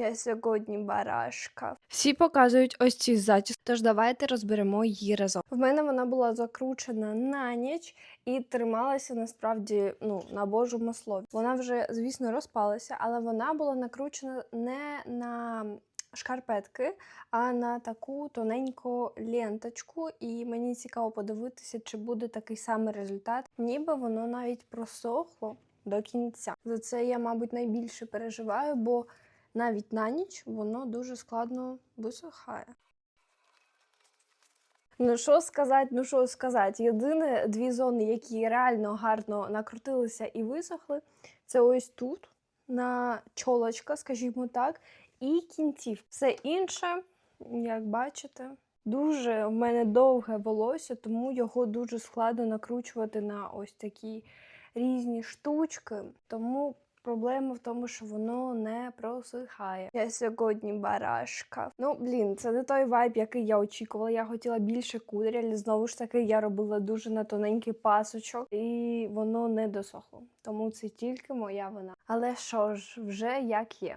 Я сьогодні барашка. Всі показують ось ці зачіски, тож давайте розберемо її разом. В мене вона була закручена на ніч і трималася насправді ну, на божому слові. Вона вже, звісно, розпалася, але вона була накручена не на шкарпетки, а на таку тоненьку ленточку. І мені цікаво подивитися, чи буде такий самий результат. Ніби воно навіть просохло до кінця. За це я, мабуть, найбільше переживаю, бо навіть на ніч воно дуже складно висохає. Ну що сказати, ну що сказати. Єдине дві зони, які реально гарно накрутилися і висохли, це ось тут, на чолочка, скажімо так, і кінців. Все інше, як бачите, дуже в мене довге волосся, тому його дуже складно накручувати на ось такі різні штучки. Тому Проблема в тому, що воно не просихає. Я сьогодні барашка. Ну, блін, це не той вайб, який я очікувала. Я хотіла більше кудрі, але знову ж таки я робила дуже на тоненький пасочок, і воно не досохло. Тому це тільки моя вина. Але що ж, вже як є.